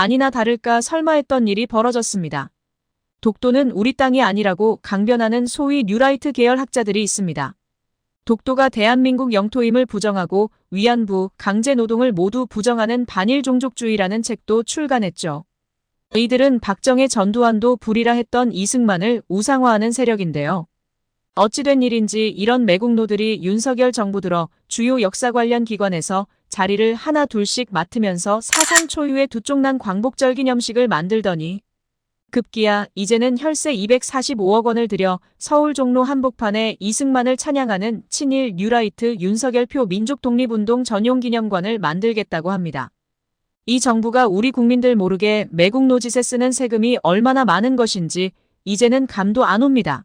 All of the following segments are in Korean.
아니나 다를까 설마 했던 일이 벌어졌습니다. 독도는 우리 땅이 아니라고 강변하는 소위 뉴라이트 계열 학자들이 있습니다. 독도가 대한민국 영토임을 부정하고 위안부, 강제노동을 모두 부정하는 반일 종족주의라는 책도 출간했죠. 이들은 박정희 전두환도 불이라 했던 이승만을 우상화하는 세력인데요. 어찌된 일인지 이런 매국노들이 윤석열 정부 들어 주요 역사 관련 기관에서 자리를 하나 둘씩 맡으면서 사상 초유의 두쪽난 광복절 기념식을 만들더니 급기야 이제는 혈세 245억 원을 들여 서울 종로 한복판에 이승만을 찬양하는 친일 뉴라이트 윤석열표 민족독립운동 전용 기념관을 만들겠다고 합니다. 이 정부가 우리 국민들 모르게 매국노짓에 쓰는 세금이 얼마나 많은 것인지 이제는 감도 안 옵니다.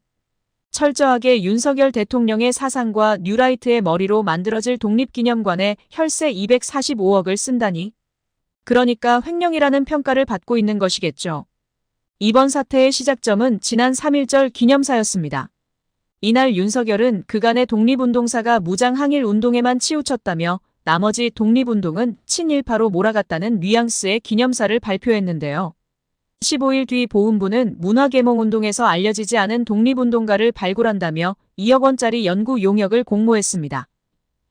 철저하게 윤석열 대통령의 사상과 뉴라이트의 머리로 만들어질 독립기념관에 혈세 245억을 쓴다니. 그러니까 횡령이라는 평가를 받고 있는 것이겠죠. 이번 사태의 시작점은 지난 3.1절 기념사였습니다. 이날 윤석열은 그간의 독립운동사가 무장항일 운동에만 치우쳤다며 나머지 독립운동은 친일파로 몰아갔다는 뉘앙스의 기념사를 발표했는데요. 15일 뒤 보훈부는 문화계몽운동에서 알려지지 않은 독립운동가를 발굴한다며 2억 원짜리 연구 용역을 공모했습니다.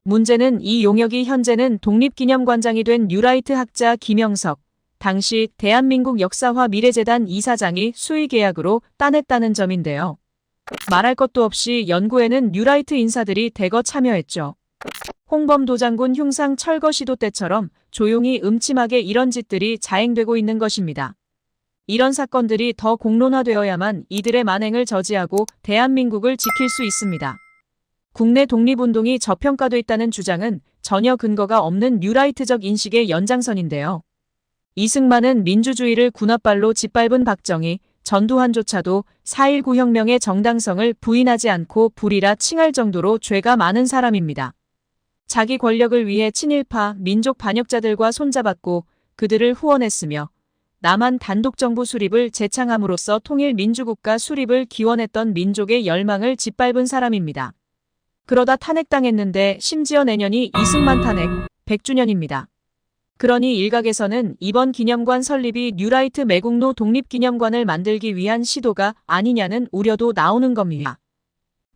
문제는 이 용역이 현재는 독립기념관장이 된 뉴라이트 학자 김영석, 당시 대한민국 역사화 미래재단 이사장이 수의 계약으로 따냈다는 점인데요. 말할 것도 없이 연구에는 뉴라이트 인사들이 대거 참여했죠. 홍범도 장군 흉상 철거 시도 때처럼 조용히 음침하게 이런 짓들이 자행되고 있는 것입니다. 이런 사건들이 더 공론화되어야만 이들의 만행을 저지하고 대한민국을 지킬 수 있습니다. 국내 독립운동이 저평가돼 있다는 주장은 전혀 근거가 없는 뉴라이트적 인식의 연장선인데요. 이승만은 민주주의를 군합발로 짓밟은 박정희, 전두환조차도 4.19 혁명의 정당성을 부인하지 않고 불이라 칭할 정도로 죄가 많은 사람입니다. 자기 권력을 위해 친일파, 민족 반역자들과 손잡았고 그들을 후원했으며 남한 단독정부 수립을 재창함으로써 통일 민주국가 수립을 기원했던 민족의 열망을 짓밟은 사람입니다. 그러다 탄핵당했는데 심지어 내년이 이승만 탄핵 100주년입니다. 그러니 일각에서는 이번 기념관 설립이 뉴라이트 매국노 독립기념관을 만들기 위한 시도가 아니냐는 우려도 나오는 겁니다.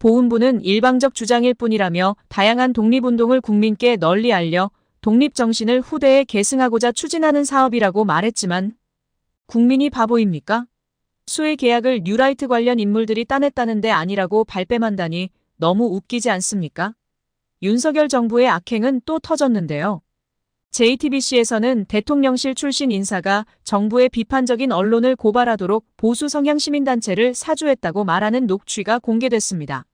보훈부는 일방적 주장일 뿐이라며 다양한 독립운동을 국민께 널리 알려 독립정신을 후대에 계승하고자 추진하는 사업이라고 말했지만 국민이 바보입니까? 수의 계약을 뉴라이트 관련 인물들이 따냈다는데 아니라고 발뺌한다니 너무 웃기지 않습니까? 윤석열 정부의 악행은 또 터졌는데요. JTBC에서는 대통령실 출신 인사가 정부의 비판적인 언론을 고발하도록 보수 성향 시민단체를 사주했다고 말하는 녹취가 공개됐습니다.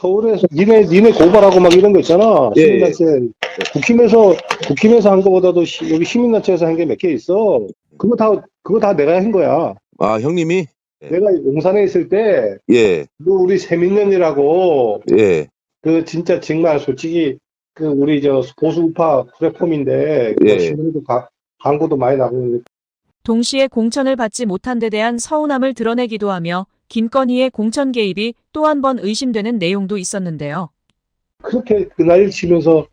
서울에서 니네 니네 고발하고 막 이런 거 있잖아 예, 시민단체 국힘에서 국힘에서 한 거보다도 시- 여기 시민단체에서 한 게 몇 개 있어 그거 다 그거 다 내가 한 거야 아, 형님이? 예. 내가 용산에 있을 때 예, 그 우리 세민년이라고 예, 그 진짜 정말 솔직히 그 우리 저 보수 우파 플랫폼인데 뭐 예. 신문에도 가- 광고도 많이 나오는데 동시에 공천을 받지 못한 데 대한 서운함을 드러내기도 하며 김건희의 공천 개입이 또 한 번 의심되는 내용도 있었는데요. 그렇게 그날 치면서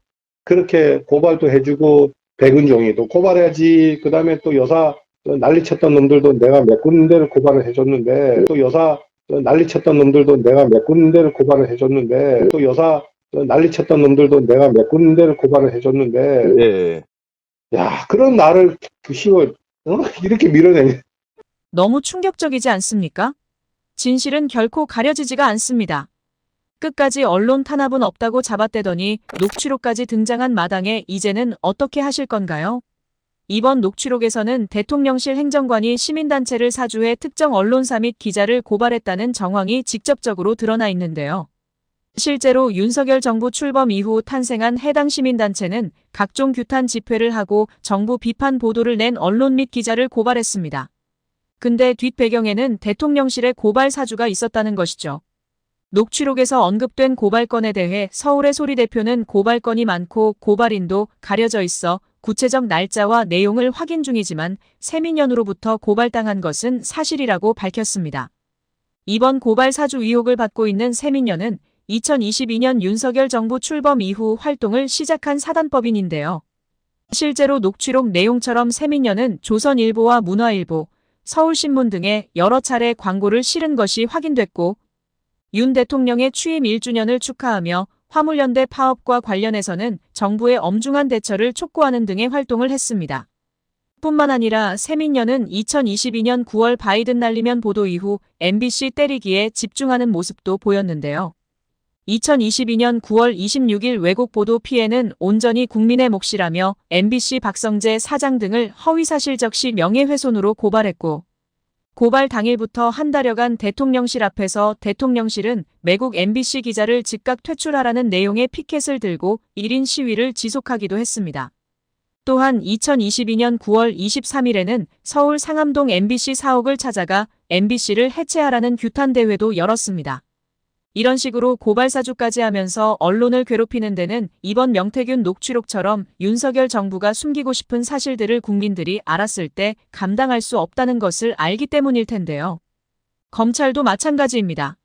그렇게 고발도 해주고 백은종이도 고발해야지 그 다음에 또 여사 난리쳤던 놈들도 내가 몇 군데를 고발을 해줬는데 또 여사 난리쳤던 놈들도 내가 몇 군데를 고발을 해줬는데 또 여사 난리쳤던 놈들도 내가 몇 군데를 고발을 해줬는데 예. 야 그런 나를 부시고 어? 이렇게 밀어내니 너무 충격적이지 않습니까? 진실은 결코 가려지지가 않습니다. 끝까지 언론 탄압은 없다고 잡아떼더니 녹취록까지 등장한 마당에 이제는 어떻게 하실 건가요? 이번 녹취록에서는 대통령실 행정관이 시민단체를 사주해 특정 언론사 및 기자를 고발했다는 정황이 직접적으로 드러나 있는데요. 실제로 윤석열 정부 출범 이후 탄생한 해당 시민단체는 각종 규탄 집회를 하고 정부 비판 보도를 낸 언론 및 기자를 고발했습니다. 근데 뒷배경에는 대통령실의 고발 사주가 있었다는 것이죠. 녹취록에서 언급된 고발건에 대해 서울의 소리 대표는 고발건이 많고 고발인도 가려져 있어 구체적 날짜와 내용을 확인 중이지만 세민연으로부터 고발당한 것은 사실이라고 밝혔습니다. 이번 고발 사주 의혹을 받고 있는 세민연은 2022년 윤석열 정부 출범 이후 활동을 시작한 사단법인인데요. 실제로 녹취록 내용처럼 세민녀는 조선일보와 문화일보, 서울신문 등에 여러 차례 광고를 실은 것이 확인됐고 윤 대통령의 취임 1주년을 축하하며 화물연대 파업과 관련해서는 정부의 엄중한 대처를 촉구하는 등의 활동을 했습니다. 뿐만 아니라 세민녀는 2022년 9월 바이든 날리면 보도 이후 MBC 때리기에 집중하는 모습도 보였는데요. 2022년 9월 26일 왜곡 보도 피해는 온전히 국민의 몫이라며 MBC 박성재 사장 등을 허위사실 적시 명예훼손으로 고발했고 고발 당일부터 한 달여간 대통령실 앞에서 대통령실은 매국 MBC 기자를 즉각 퇴출하라는 내용의 피켓을 들고 1인 시위를 지속하기도 했습니다. 또한 2022년 9월 23일에는 서울 상암동 MBC 사옥을 찾아가 MBC를 해체하라는 규탄 대회도 열었습니다. 이런 식으로 고발사주까지 하면서 언론을 괴롭히는 데는 이번 명태균 녹취록처럼 윤석열 정부가 숨기고 싶은 사실들을 국민들이 알았을 때 감당할 수 없다는 것을 알기 때문일 텐데요. 검찰도 마찬가지입니다.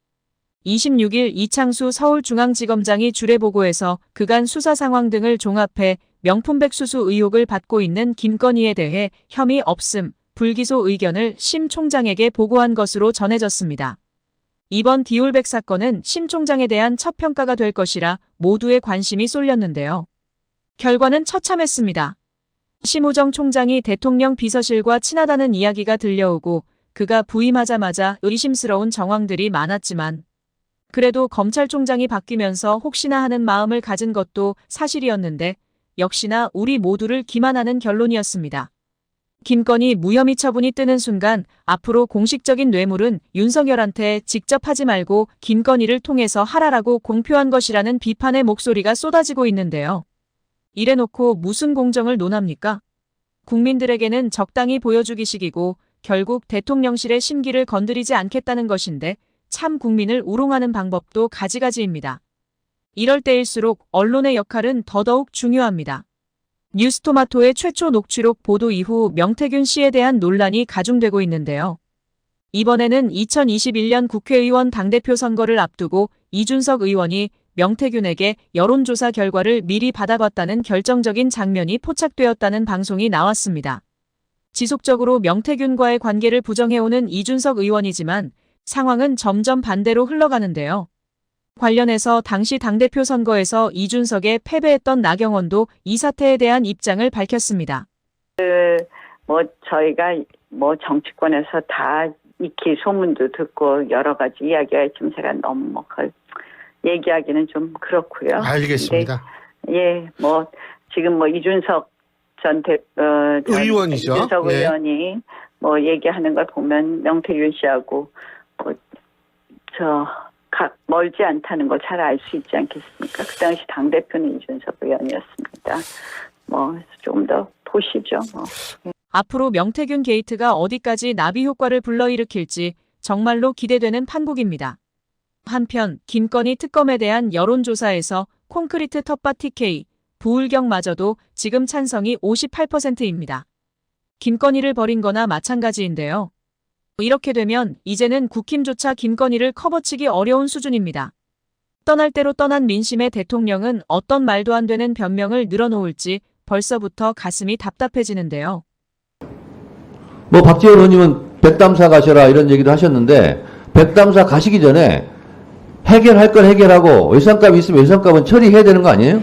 26일 이창수 서울중앙지검장이 주례보고에서 그간 수사 상황 등을 종합해 명품백 수수 의혹을 받고 있는 김건희에 대해 혐의 없음, 불기소 의견을 심 총장에게 보고한 것으로 전해졌습니다. 이번 디올백 사건은 심 총장에 대한 첫 평가가 될 것이라 모두의 관심이 쏠렸는데요. 결과는 처참했습니다. 심우정 총장이 대통령 비서실과 친하다는 이야기가 들려오고 그가 부임하자마자 의심스러운 정황들이 많았지만 그래도 검찰총장이 바뀌면서 혹시나 하는 마음을 가진 것도 사실이었는데 역시나 우리 모두를 기만하는 결론이었습니다. 김건희 무혐의 처분이 뜨는 순간 앞으로 공식적인 뇌물은 윤석열한테 직접 하지 말고 김건희를 통해서 하라라고 공표한 것이라는 비판의 목소리가 쏟아지고 있는데요. 이래놓고 무슨 공정을 논합니까? 국민들에게는 적당히 보여주기식이고 결국 대통령실의 심기를 건드리지 않겠다는 것인데 참 국민을 우롱하는 방법도 가지가지입니다. 이럴 때일수록 언론의 역할은 더더욱 중요합니다. 뉴스토마토의 최초 녹취록 보도 이후 명태균 씨에 대한 논란이 가중되고 있는데요. 이번에는 2021년 국회의원 당대표 선거를 앞두고 이준석 의원이 명태균에게 여론조사 결과를 미리 받아봤다는 결정적인 장면이 포착되었다는 방송이 나왔습니다. 지속적으로 명태균과의 관계를 부정해오는 이준석 의원이지만 상황은 점점 반대로 흘러가는데요. 관련해서 당시 당대표 선거에서 이준석에 패배했던 나경원도 이 사태에 대한 입장을 밝혔습니다. 뭐 저희가 뭐 정치권에서 다 익히 소문도 듣고 여러 가지 이야기가 있지만 제가 너무 뭐 그걸 얘기하기는 좀 그렇고요. 알겠습니다. 네, 예, 뭐 지금 뭐 이준석 전 대, 어, 전 의원이죠. 이준석 예. 의원이 뭐 얘기하는 걸 보면 명태균 씨하고 뭐저 멀지 않다는 걸 잘 알 수 있지 않겠습니까? 그 당시 당 대표는 이준석 의원이었습니다. 뭐 좀 더 보시죠. 뭐. 앞으로 명태균 게이트가 어디까지 나비 효과를 불러일으킬지 정말로 기대되는 판국입니다. 한편 김건희 특검에 대한 여론조사에서 콘크리트 텃밭 TK, 부울경마저도 지금 찬성이 58%입니다. 김건희를 버린 거나 마찬가지인데요. 이렇게 되면 이제는 국힘조차 김건희를 커버치기 어려운 수준입니다. 떠날 대로 떠난 민심의 대통령은 어떤 말도 안 되는 변명을 늘어놓을지 벌써부터 가슴이 답답해지는데요. 뭐 박지원 의원님은 백담사 가셔라 이런 얘기도 하셨는데 백담사 가시기 전에 해결할 건 해결하고 외상값이 있으면 외상값은 처리해야 되는 거 아니에요?